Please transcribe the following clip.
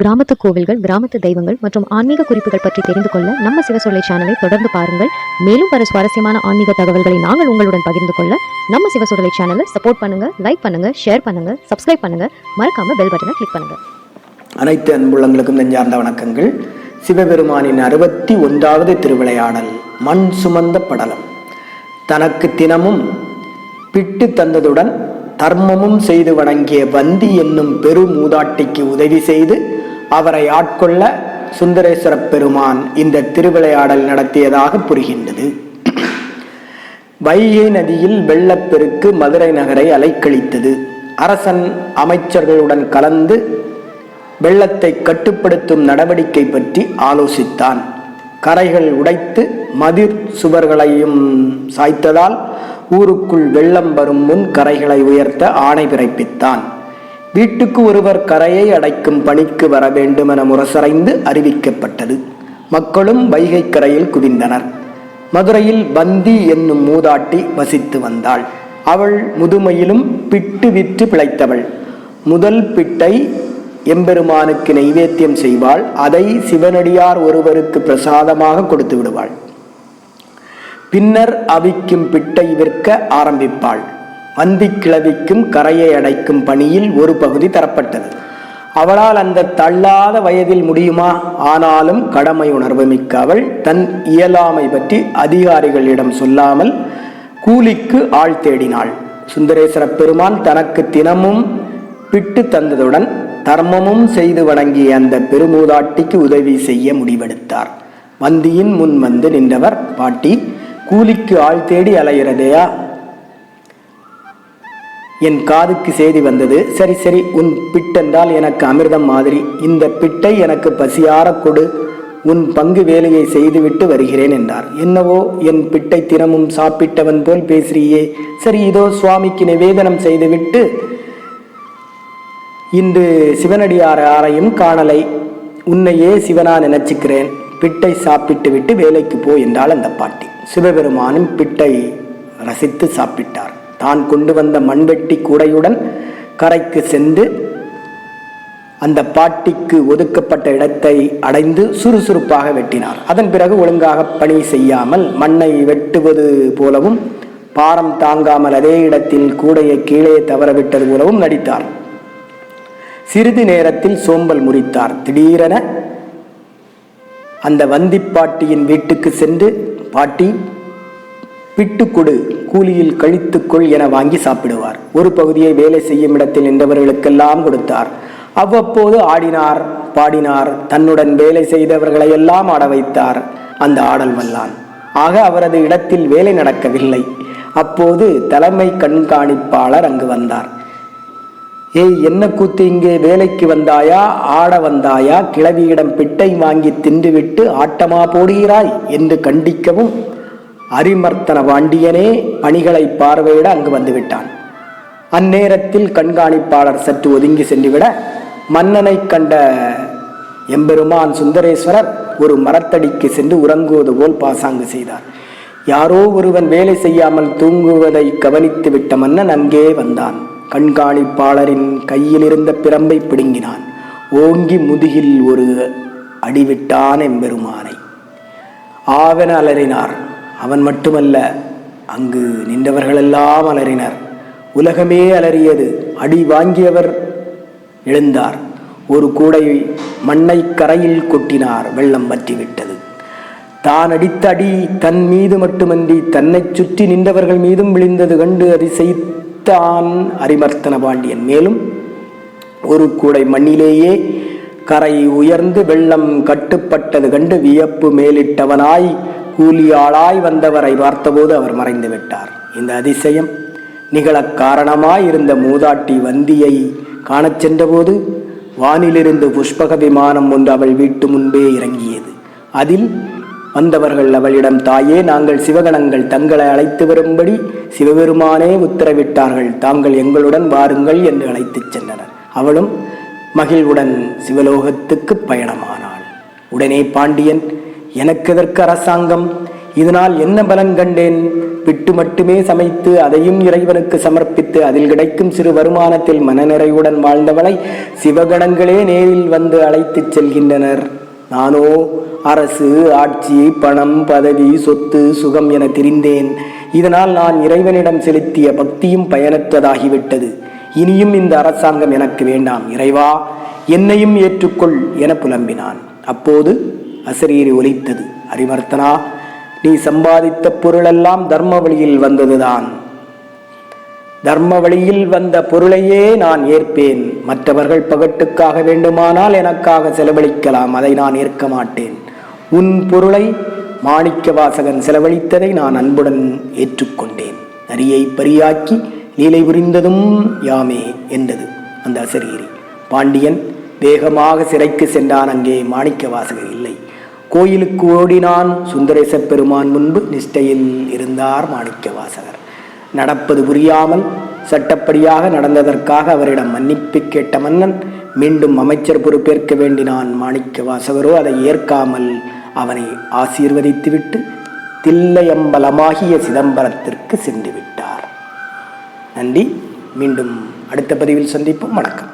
கிராமத்து கோவில்கள் கிராமத்து தெய்வங்கள் மற்றும் ஆன்மீக குறிப்புகள் பற்றி தெரிந்து கொள்ள நம்ம சிவசொல்லை சேனலை தொடர்ந்து பாருங்கள். மேலும் பல சுவாரஸ்யமான ஆன்மீக தகவல்களை நாங்கள் உங்களுடன் பகிர்ந்து கொள்ள நம்ம சிவசொல்லை சேனலை சப்போர்ட் பண்ணுங்க லைக் பண்ணுங்க ஷேர் பண்ணுங்க சப்ஸ்கிரைப் பண்ணுங்க. மறக்காம பெல் பட்டனை கிளிக் பண்ணுங்க. அனைத்து அன்புள்ளங்களுக்கும் நெஞ்சார்ந்த வணக்கங்கள். சிவபெருமானின் அறுபத்தி ஒன்றாவது திருவிளையாடல் மண் சுமந்த படலம். தனக்கு தினமும் பிட்டு தந்ததுடன் தர்மமும் செய்து வணங்கிய வந்தி என்னும் பெரு மூதாட்டிக்கு உதவி செய்து அவரை ஆட்கொள்ள சுந்தரேஸ்வர பெருமான் இந்த திருவிளையாடல் நடத்தியதாக புரிகின்றது. வைகை நதியில் வெள்ளப்பெருக்கு மதுரை நகரை அலைக்கழித்தது. அரசன் அமைச்சர்களுடன் கலந்து வெள்ளத்தை கட்டுப்படுத்தும் நடவடிக்கை பற்றி ஆலோசித்தான். கரைகள் உடைத்து மதிர் சுவர்களையும் சாய்த்ததால் ஊருக்குள் வெள்ளம் வரும் முன் கரைகளை உயர்த்த ஆணை பிறப்பித்தான். வீட்டுக்கு ஒருவர் கரையை அடைக்கும் பணிக்கு வர வேண்டும் என முரசறைந்து அறிவிக்கப்பட்டது. மக்களும் வைகை கரையில் குவிந்தனர். மதுரையில் பந்தி என்னும் மூதாட்டி வசித்து வந்தாள். அவள் முதுமையிலும் பிட்டு விற்று பிழைத்தவள். முதல் பிட்டை எம்பெருமானுக்கு நைவேத்தியம் செய்வாள். அதை சிவனடியார் ஒருவருக்கு பிரசாதமாக கொடுத்து விடுவாள். பின்னர் அவிக்கும் பிட்டை விற்க ஆரம்பிப்பாள். அந்தி கிளவிக்கும் கரையை அடைக்கும் பணியில் ஒரு பகுதி தரப்பட்டது. அவளால் அந்த தள்ளாத வயதில் முடியுமா? ஆனாலும் கடமை உணர்வு மிக்க அவள். தன் இயலாமை பற்றி அதிகாரிகளிடம் சொல்லாமல் கூலிக்கு ஆள் தேடினாள். சுந்தரேஸ்வர பெருமான் தனக்கு தினமும் பிட்டு தந்ததுடன் தர்மமும் செய்து வணங்கிய அந்த பெருமூதாட்டிக்கு உதவி செய்ய முடிவெடுத்தார். வந்தியின் முன் வந்து நின்றவர் பாட்டி கூலிக்கு ஆள் தேடி அலைகிறதையா என் காதுக்கு செய்தி வந்தது. சரி சரி உன் பிட்டென்றால் எனக்கு அமிர்தம் மாதிரி. இந்த பிட்டை எனக்கு பசியார கொடு. உன் பங்கு வேலையை செய்துவிட்டு வருகிறேன் என்றார். என்னவோ என் பிட்டை தினமும் சாப்பிட்டவன் போல் பேசுறியே. சரி இதோ சுவாமிக்கு நிவேதனம் செய்துவிட்டு இன்று சிவனடியார் யாரையும் காணலை. உன்னையே சிவனா நினைச்சுக்கிறேன். பிட்டை சாப்பிட்டு விட்டு வேலைக்கு போ என்றாள் அந்த பாட்டி. சிவபெருமானும் பிட்டை ரசித்து சாப்பிட்டார். தான் கொண்டு வந்த மண்வெட்டி கூடையுடன் கரைக்கு சென்று அந்த பாட்டிக்கு ஒதுக்கப்பட்ட இடத்தை அடைந்து சுறுசுறுப்பாக வெட்டினார். அதன் பிறகு ஒழுங்காக பணி செய்யாமல் மண்ணை வெட்டுவது போலவும் பாரம் தாங்காமல் அதே இடத்தில் கூடையை கீழே தவறவிட்டது போலவும் நடித்தார். சிறிது நேரத்தில் சோம்பல் முறித்தார். திடீரென அந்த வந்திப்பாட்டியின் வீட்டுக்கு சென்று பாட்டி பிட்டு கொடு கூலியில் கழித்துக்கொள் என வாங்கி சாப்பிடுவார். ஒரு பகுதியை வேலை செய்யும் இடத்தில் நின்றவர்களுக்கெல்லாம் கொடுத்தார். அவ்வப்போது ஆடினார் பாடினார் தன்னுடன் வேலை செய்தவர்களை எல்லாம் ஆட வைத்தார். அந்த ஆடல் வல்லான் ஆக அவரது இடத்தில் வேலை நடக்கவில்லை. அப்போது தலைமை கண்காணிப்பாளர் அங்கு வந்தார். ஏய் என்ன கூத்து இங்கே வேலைக்கு வந்தாயா ஆட வந்தாயா கிழவியிடம் பிட்டை வாங்கி தின்றுவிட்டு ஆட்டமா போடுகிறாய் என்று கண்டிக்கவும் அரிமர்த்தன பாண்டியனே பணிகளை பார்வையிட அங்கு வந்துவிட்டான். அந்நேரத்தில் கண்காணிப்பாளர் சற்று ஒதுங்கி சென்றுவிட மன்னனை கண்ட எம்பெருமான் சுந்தரேஸ்வரர் ஒரு மரத்தடிக்கு சென்று உறங்குவது போல் பாசாங்கு செய்தார். யாரோ ஒருவன் வேலை செய்யாமல் தூங்குவதை கவனித்து விட்ட மன்னன் அங்கே வந்தான். கண்காணிப்பாளரின் கையில் இருந்த பிரம்பை பிடுங்கினான். ஓங்கி முதுகில் ஒரு அடிவிட்டான் எம்பெருமானை. ஆவென அலறினார். அவன் மட்டுமல்ல அங்கு நின்றவர்களெல்லாம் அலறினர். உலகமே அலறியது. அடி வாங்கியவர் எழுந்தார். ஒரு கூடை மண்ணை கரையில் கொட்டினார். வெள்ளம் வற்றிவிட்டது. தான் அடித்த அடி தன் மீது மட்டுமன்றி தன்னை சுற்றி நின்றவர்கள் மீதும் விழுந்தது கண்டு அதிசயித்தான் அரிமர்த்தன பாண்டியன். மேலும் ஒரு கூடை மண்ணிலேயே கரை உயர்ந்து வெள்ளம் கட்டுப்பட்டது கண்டு வியப்பு மேலிட்டவனாய் கூலியாளாய் வந்தவரை பார்த்தபோது அவர் மறைந்து விட்டார். இந்த அதிசயம் நிகழக் காரணமாய் இருந்த மூதாட்டி வந்தியை காணச் சென்றபோது வானிலிருந்து புஷ்பக விமானம் ஒன்று அவள் வீட்டு முன்பே இறங்கியது. அதில் வந்தவர்கள் அவளிடம் தாயே நாங்கள் சிவகணங்கள் தங்களை அழைத்து வரும்படி சிவபெருமானே உத்தரவிட்டார்கள். தாங்கள் எங்களுடன் வாருங்கள் என்று அழைத்துச் சென்றனர். அவளும் மகிழ்வுடன் சிவலோகத்துக்கு பயணமானாள். உடனே பாண்டியன் எனக்கு எதற்கு அரசாங்கம்? இதனால் என்ன பலன் கண்டேன்? விட்டு மட்டுமே சமைத்து அதையும் இறைவனுக்கு சமர்ப்பித்து அதில் கிடைக்கும் சிறு வருமானத்தில் மனநிறைவுடன் வாழ்ந்தவளை சிவகணங்களே நேரில் வந்து அழைத்துச் செல்கின்றனர். நானோ அரசு ஆட்சி பணம் பதவி சொத்து சுகம் என திரிந்தேன். இதனால் நான் இறைவனிடம் செலுத்திய பக்தியும் பயனற்றதாகிவிட்டது. இனியும் இந்த அரசாங்கம் எனக்கு வேண்டாம். இறைவா என்னையும் ஏற்றுக்கொள் என புலம்பினான். அப்போது அசரீரி ஒலித்தது. அரிமர்த்தனா நீ சம்பாதித்த பொருளெல்லாம் தர்ம வழியில் வந்ததுதான். தர்ம வழியில் வந்த பொருளையே நான் ஏற்பேன். மற்றவர்கள் பகட்டுக்காக வேண்டுமானால் எனக்காக செலவழிக்கலாம். அதை நான் ஏற்க மாட்டேன். உன் பொருளை மாணிக்க வாசகன் செலவழித்ததை நான் அன்புடன் ஏற்றுக்கொண்டேன். நரியை பரியாக்கி லீலை புரிந்ததும் யாமே என்றது அந்த அசரீரி. பாண்டியன் வேகமாக சிறைக்கு சென்றான். அங்கே மாணிக்க வாசகர் இல்லை. கோயிலுக்கு ஓடினான் சுந்தரேச பெருமான் முன்பு நிஷ்டையில் இருந்தார் மாணிக்க வாசகர் நடப்பது புரியாமல் சட்டப்படியாக நடந்ததற்காக அவரிடம் மன்னிப்பு கேட்ட மன்னன் மீண்டும் அமைச்சர் பொறுப்பேற்க வேண்டினான் மாணிக்க வாசகரோ அதை ஏற்காமல் அவனை ஆசீர்வதித்துவிட்டு தில்லையம்பலமாகிய சிதம்பரத்திற்கு சென்று விட்டார் நன்றி. மீண்டும் அடுத்த பதிவில் சந்திப்போம். வணக்கம்.